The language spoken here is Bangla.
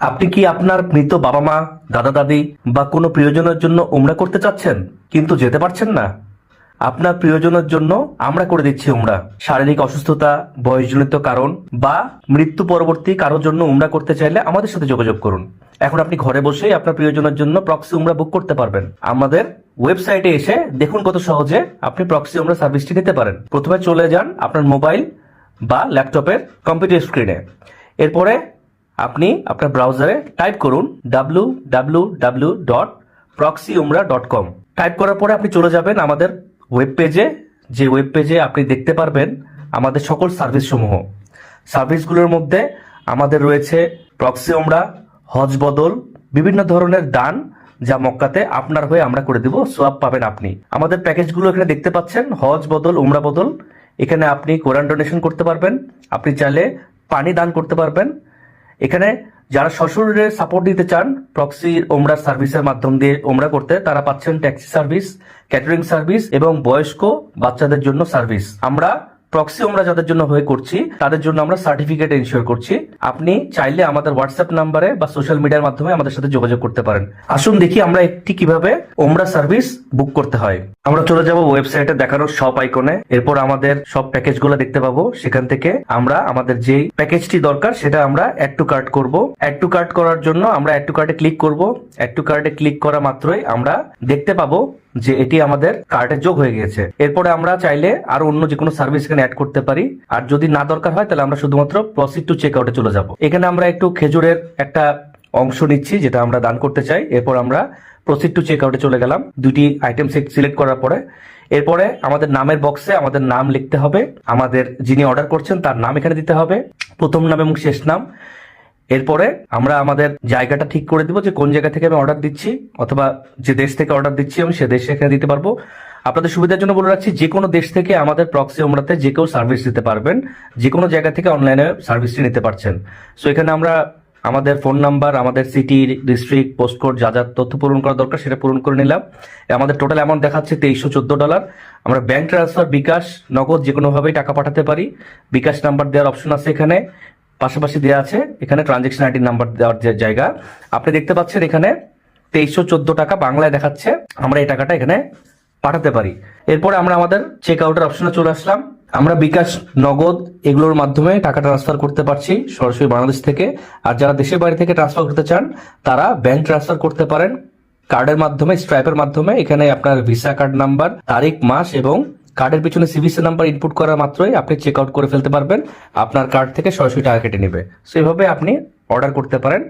আপনি কি আপনার মৃত বাবা মা, দাদা দাদি বা কোনো প্রিয়জনের জন্য উমরা করতে চাচ্ছেন, কিন্তু যেতে পারছেন না? আপনার প্রিয়জনের জন্য আমরা করে দিচ্ছি উমরা। শারীরিক অসুস্থতা, বয়সজনিত কারণ বা মৃত্যু পরবর্তী কারোর জন্য উমরা করতে চাইলে আমাদের সাথে যোগাযোগ করুন। এখন আপনি ঘরে বসেই আপনার প্রিয়জনের জন্য প্রক্সি উমরা বুক করতে পারবেন। আমাদের ওয়েবসাইটে এসে দেখুন কত সহজে আপনি প্রক্সি উমরা সার্ভিসটি নিতে পারেন। প্রথমে চলে যান আপনার মোবাইল বা ল্যাপটপের কম্পিউটার স্ক্রিনে। এরপরে আপনি আপনার ব্রাউজারে টাইপ করুন W dot dot com type করার পরে আপনি চলে যাবেন আমাদের ওয়েব পেজে যে ওয়েব পেজে আপনি দেখতে পারবেন আমাদের সকল সার্ভিস সমূহ সার্ভিসগুলোর মধ্যে আমাদের রয়েছে প্রক্সি উমরা হজ বদল বিভিন্ন ধরনের দান যা মক্কাতে আপনার হয়ে আমরা করে দিব, সোয়াব পাবেন আপনি। আমাদের প্যাকেজগুলো এখানে দেখতে পাচ্ছেন হজ বদল উমরা বদল এখানে আপনি কোরআন ডোনেশন করতে পারবেন। আপনি চাইলে পানি দান করতে পারবেন। এখানে যারা সশরীরে সাপোর্ট দিতে চান প্রক্সি ওমরা সার্ভিসের মাধ্যম দিয়ে ওমরা করতে, তারা পাচ্ছেন ট্যাক্সি সার্ভিস ক্যাটারিং সার্ভিস এবং বয়স্ক বাচ্চাদের জন্য সার্ভিস আমরা প্রক্সি ওমরা যাদের জন্য হয়ে করছি, তাদের জন্য আমরা সার্টিফিকেট এনশিওর করছি। আপনি চাইলে আমাদের হোয়াটসঅ্যাপ নাম্বারে বা সোশ্যাল মিডিয়ার মাধ্যমে আমাদের সাথে যোগাযোগ করতে পারেন। আসুন দেখি আমরা একটি কীভাবে ওমরা সার্ভিস বুক করতে হয়। আমরা চলে যাব ওয়েবসাইটে দেখানোর সব আইকনে এরপর আমাদের সব প্যাকেজগুলো দেখতে পাবো। সেখান থেকে আমরা আমাদের যেই প্যাকেজটি দরকার, সেটা আমরা অ্যাড টু কার্ট করব। অ্যাড টু কার্ট করার জন্য আমরা অ্যাড টু কার্টে ক্লিক করব। অ্যাড টু কার্টে ক্লিক করা মাত্রই আমরা দেখতে পাবো যে এটি আমাদের কার্টে যোগ হয়ে গিয়েছে। এরপরে আমরা চাইলে আর অন্য যে কোনো সার্ভিস এখানে অ্যাড করতে পারি। আর যদি না দরকার হয়, তাহলে আমরা শুধুমাত্র প্রসিড টু চেক আউটে চলে যাব। এখানে আমরা একটু খেজুরের একটা অংশ নিচ্ছি, যেটা আমরা দান করতে চাই। এরপর আমরা প্রসিড টু চেক আউটে চলে গেলাম। দুটি আইটেম সিলেক্ট করার পরে। এরপরে আমাদের নামের বক্সে আমাদের নাম লিখতে হবে। আমাদের যিনি অর্ডার করছেন, তার নাম এখানে দিতে হবে। প্রথম নাম এবং শেষ নাম। এরপরে আমরা আমাদের জায়গাটা ঠিক করে দিব যে কোন জায়গা থেকে আমি অর্ডার দিচ্ছি অথবা যে দেশ থেকে অর্ডার দিচ্ছি আমি সে দেশে এখানে দিতে পারব। আপনাদের সুবিধার জন্য বলে রাখছি, যে কোনো দেশ থেকে আমাদের প্রক্সি ওমরাতে যে কেউ সার্ভিস দিতে পারবেন, যে কোনো জায়গা থেকে অনলাইনে সার্ভিসটি নিতে পারছেন। সো এখানে আমরা আমাদের ফোন নাম্বার আমাদের সিটি ডিস্ট্রিক্ট পোস্টকোড যা যা তথ্য পূরণ করা দরকার সেটা পূরণ করে নিলাম। আমাদের টোটাল অ্যামাউন্ট দেখাচ্ছে তেইশশো চোদ্দ ডলার আমরা ব্যাংক ট্রান্সফার বিকাশ, নগদ যে কোনোভাবেই টাকা পাঠাতে পারি। বিকাশ নাম্বার দেওয়ার অপশন আছে এখানে। পাশাপাশি দেওয়া আছে, এখানে ট্রানজেকশন আইডি নাম্বার দেওয়ার যে জায়গা। আপনি দেখতে পাচ্ছেন এখানে তেইশশো টাকা বাংলায় দেখাচ্ছে, আমরা এই টাকাটা এখানে পাঠাতে পারি। এরপরে আমরা আমাদের চেক আউটের অপশনে চলে আসলাম। আমরা বিকাশ, নগদ এগুলোর মাধ্যমে টাকা ট্রান্সফার করতে পারছি সরাসরি বাংলাদেশ থেকে। আর যারা দেশের বাইরে থেকে ট্রান্সফার করতে চান, তারা ব্যাংক ট্রান্সফার করতে পারেন। কার্ডের মাধ্যমে স্ট্রাইপের মাধ্যমে। এখানে আপনার ভিসা কার্ড নাম্বার তারিখ, মাস এবং কার্ডের পিছনে সিভিসি নাম্বার ইনপুট করা মাত্রই আপনি চেক আউট করে ফেলতে পারবেন। আপনার কার্ড থেকে সরাসরি টাকা কেটে নেবে। সেভাবে আপনি অর্ডার করতে পারেন।